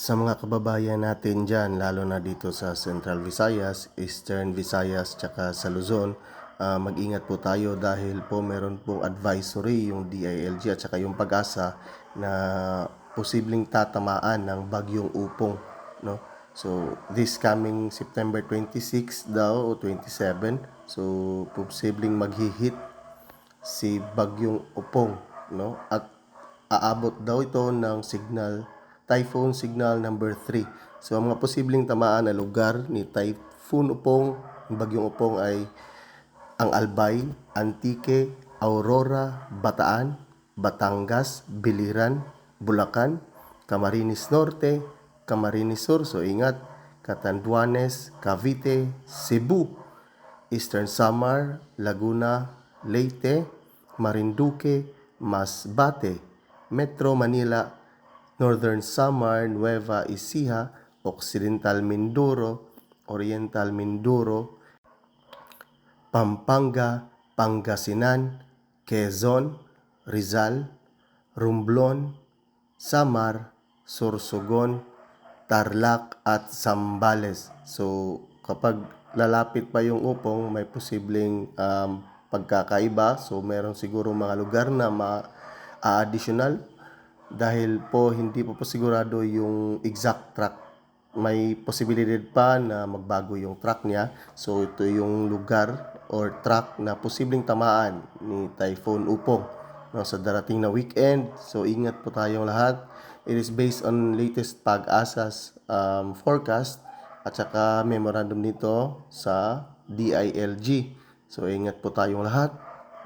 Sa mga kababayan natin dyan, lalo na dito sa Central Visayas, Eastern Visayas, tsaka sa Luzon, ah, mag-ingat po tayo dahil po meron pong advisory yung DILG at tsaka yung pag-asa na posibleng tatamaan ng bagyong upong. No? So, this coming September 26 daw o 27, so posibleng maghihit si Bagyong Upong, no? At aabot daw ito ng signal typhoon signal number 3. So ang mga posibleng tamaan na lugar ni Typhoon Upong, ng Bagyong Upong ay ang Albay, Antique, Aurora, Bataan, Batangas, Biliran, Bulacan, Camarines Norte, Camarines Sur, so ingat, Catanduanes, Cavite, Cebu, Eastern Samar, Laguna, Leyte, Marinduque, Masbate, Metro Manila, Northern Samar, Nueva Ecija, Occidental Mindoro, Oriental Mindoro, Pampanga, Pangasinan, Quezon, Rizal, Romblon, Samar, Sorsogon, Tarlac at Zambales. So kapag lalapit pa yung upong, may posibleng um, pagkakaiba. So meron siguro mga lugar na ma-additional dahil po hindi po po sigurado yung exact track may posibilidad pa na magbago yung track niya. So ito yung lugar or track na posibleng tamaan ni Typhoon Upong no, sa darating na weekend. So ingat po tayong lahat. It is based on latest pag-asas um, forecast at saka memorandum nito sa DILG. So ingat po tayong lahat.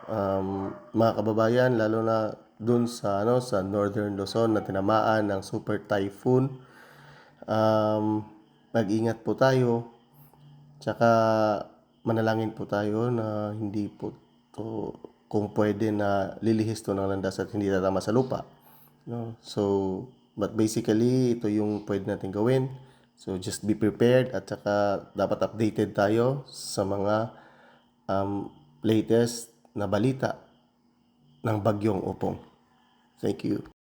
Um, mga kababayan, lalo na dun sa ano sa Northern Luzon na tinamaan ng super typhoon um, mag-ingat po tayo. Tsaka manalangin po tayo na hindi po to kung pwede na lilihis to ng landas at hindi tatama sa lupa. No? So, but basically, ito yung pwede natin gawin. So, just be prepared at saka dapat updated tayo sa mga um, latest na balita ng bagyong upong. Thank you.